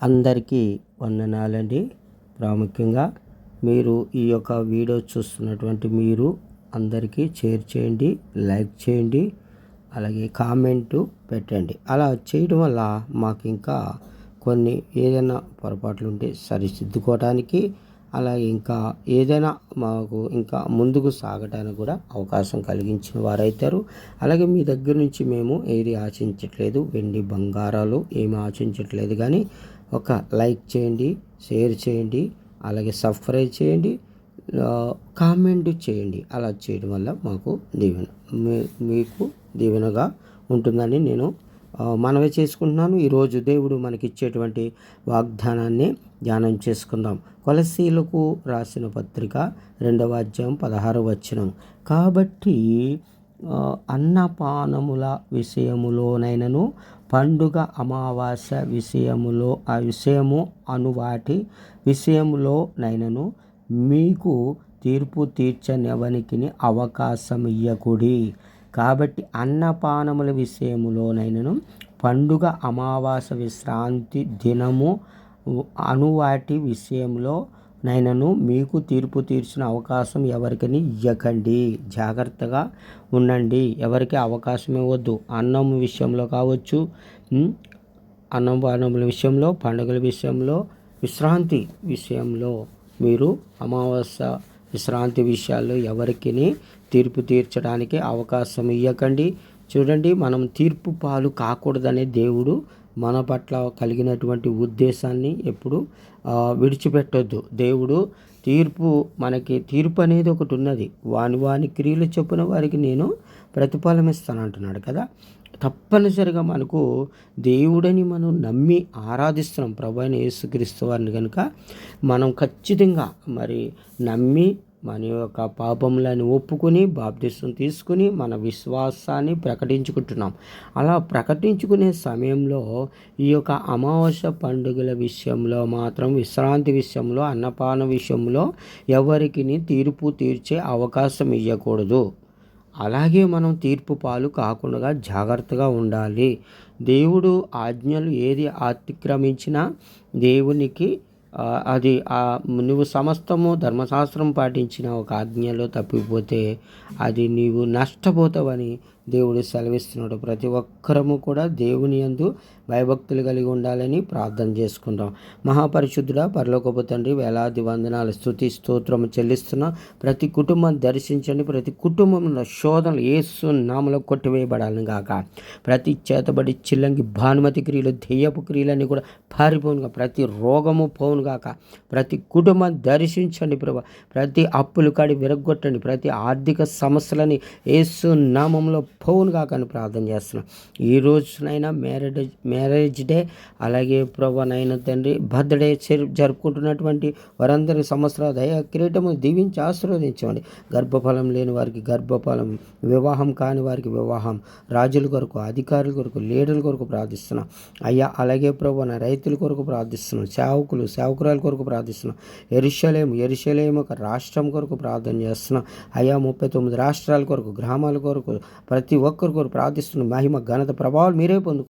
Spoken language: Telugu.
అందరికీ వందనాలండి. ప్రాముఖ్యంగా మీరు ఈ యొక్క వీడియో చూస్తున్నటువంటి మీరు అందరికీ షేర్ చేయండి లైక్ చేయండి అలాగే కామెంటు పెట్టండి. అలా చేయడం వల్ల మాకు ఇంకా కొన్ని ఏదైనా పొరపాట్లు ఉంటే సరిదిద్దుకోవడానికి అలాగే ఇంకా ఏదైనా మాకు ఇంకా ముందుకు సాగడానికి కూడా అవకాశం కలిగించిన వారైతారు. అలాగే మీ దగ్గర నుంచి మేము ఏది ఆశించట్లేదు వెండి బంగారాలు ఏమి ఆశించట్లేదు కానీ ఒక లైక్ చేయండి షేర్ చేయండి అలాగే సబ్స్క్రైబ్ చేయండి కామెంట్ చేయండి. అలా చేయడం వల్ల మాకు దీవెన మీకు దీవెనగా ఉంటుందని నేను మనవి చేసుకుంటున్నాను. ఈరోజు దేవుడు మనకిచ్చేటువంటి వాగ్దానాన్ని ధ్యానం చేసుకుందాం. కొలసీలకు రాసిన పత్రిక రెండవ అధ్యాయం పదహారు వచ్చినం కాబట్టి అన్నపానముల విషయములోనైనను పండుగ అమావాస్య విషయములో ఆ విషయము అను వాటి విషయములోనైనను మీకు తీర్పు తీర్చనివనికి అవకాశం ఇయ్యకుడి. కాబట్టి అన్నపానముల విషయములోనైనను పండుగ అమావాస విశ్రాంతి దినము అనువాటి విషయంలో నైనను మీకు తీర్పు తీర్చిన అవకాశం ఎవరికని ఇవ్వకండి జాగ్రత్తగా ఉండండి. ఎవరికి అవకాశం ఇవ్వద్దు. అన్నం విషయంలో కావచ్చు అన్నం పానముల విషయంలో పండుగల విషయంలో విశ్రాంతి విషయంలో మీరు అమావాస్య విశ్రాంతి విషయాల్లో ఎవరికి తీర్పు తీర్చడానికి అవకాశం ఇవ్వకండి చూడండి మనం తీర్పు పాలు కాకూడదనే దేవుడు మన పట్ల కలిగినటువంటి ఉద్దేశాన్ని ఎప్పుడు విడిచిపెట్టొద్దు. దేవుడు తీర్పు మనకి తీర్పు అనేది ఒకటి ఉన్నది. వాని వాని క్రియలు చెప్పిన వారికి నేను ప్రతిఫలం ఇస్తాను అంటున్నాడు కదా. తప్పనిసరిగా మనకు దేవుడని మనం నమ్మి ఆరాధిస్తున్నాం. ప్రభు అయిన యేసుక్రీస్తు వారిని కనుక మనం ఖచ్చితంగా మరి నమ్మి మన యొక్క పాపములను ఒప్పుకొని బాప్తిష్టం తీసుకుని మన విశ్వాసాన్ని ప్రకటించుకుంటున్నాం. అలా ప్రకటించుకునే సమయంలో ఈ యొక్క అమావాస్య పండుగల విషయంలో మాత్రం విశ్రాంతి విషయంలో అన్నపాన విషయంలో ఎవరికి తీర్పు తీర్చే అవకాశం ఇవ్వకూడదు అలాగే మనం తీర్పు పాలు కాకుండా జాగ్రత్తగా ఉండాలి. దేవుడు ఆజ్ఞలు ఏది అతిక్రమించినా దేవునికి అది నువ్వు సమస్తము ధర్మశాస్త్రం పాటించిన ఒక ఆజ్ఞలో తప్పిపోతే అది నీవు నష్టపోతావని దేవుడు సెలవిస్తున్నాడు. ప్రతి ఒక్కరము కూడా దేవుని యందు భయభక్తులు కలిగి ఉండాలని ప్రార్థన చేసుకుంటాం మహాపరిశుద్ధుడ పరలోకపు తండ్రి వేలాది వందనాలు స్థుతి స్తోత్రం చెల్లిస్తున్నా. ప్రతి కుటుంబం దర్శించండి. ప్రతి కుటుంబంలో శోధనలు ఏసు నామలో కొట్టివేయబడాలని కాక ప్రతి చేతబడి చిల్లంగి భానుమతి క్రియలు దెయ్యపు క్రియలన్నీ కూడా పారిపోనుగా. ప్రతి రోగము పోను గాక. ప్రతి కుటుంబం దర్శించండి ప్రభా. ప్రతి అప్పులు కాడి విరగొట్టండి ప్రతి ఆర్థిక సమస్యలని ఏసు నామంలో పోవును కాకని ప్రార్థన చేస్తున్నాం. ఈ రోజునైనా మ్యారేజ్ మ్యారేజ్ డే అలాగే ప్రభానైనా తండ్రి బర్త్డే జరుపుకుంటున్నటువంటి వారందరి సంవత్సర దయ కిరీటము దీవించి ఆశీర్వదించండి. గర్భఫలం లేని వారికి గర్భఫలం వివాహం కాని వారికి వివాహం రాజుల కొరకు అధికారుల కొరకు లీడర్ల కొరకు ప్రార్థిస్తున్నాం. అయ్యా అలాగే ప్రభు నా రైతుల కొరకు ప్రార్థిస్తున్నాం. సేవకులు సేవకురాల కొరకు ప్రార్థిస్తున్నాం. ఎరుషలేము ఎరుషలేము ఒక రాష్ట్రం కొరకు ప్రార్థన చేస్తున్నాం. అయ్యా ముప్పై తొమ్మిది రాష్ట్రాల కొరకు గ్రామాల కొరకు ప్రతి ఒక్కరి కొరకు ప్రార్థిస్తున్న మహిమ ఘనత ప్రభావాలు మీరే పొందు